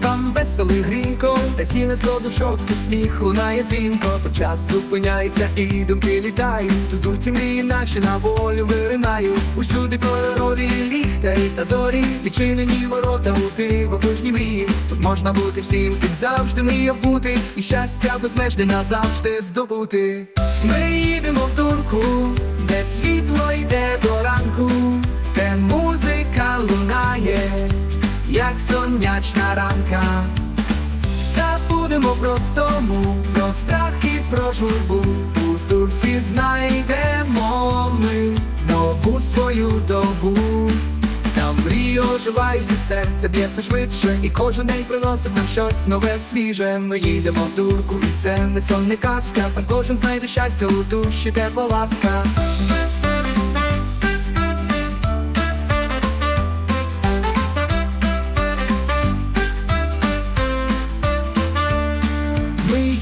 Там веселий грінько, та сіне з душок, і сміх лунає дзвінко, то час зупиняється і думки літають. Тут дурці мрії наші на волю виринають. Усюди кольорові ліхтарі та зорі, відчинені ворота у дивовижні мрії. Тут можна бути всім, ким завжди мріяв бути, і щастя безмежне назавжди здобути. Ми їдемо в дурку, де світло йде до сонячна ранка. Забудемо про втому, про страх і про журбу. У турці знайдемо ми нову свою добу. Там мрії оживають серце б'ється швидше, і кожен день приносить нам щось нове свіже. Ми їдемо в дурку, і це не сон, казка. Та кожен знайде щастя у душі, тепла ласка.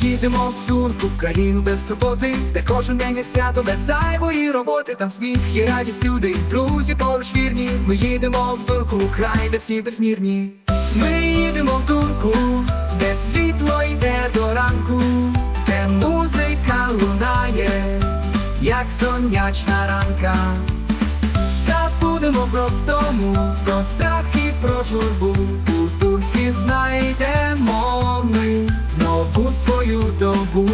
Їдемо в турку в країну без турботи, де кожен день як свято без зайвої роботи. Там сміх і радість сюди, друзі поруч вірні. Ми їдемо в турку, край, де всі безмірні. Ми їдемо в турку, де світло йде до ранку, де музика лунає, як сонячна ранка. Забудемо про втому, про страх і про журбу. У турці знайдемо ми нову свою добу.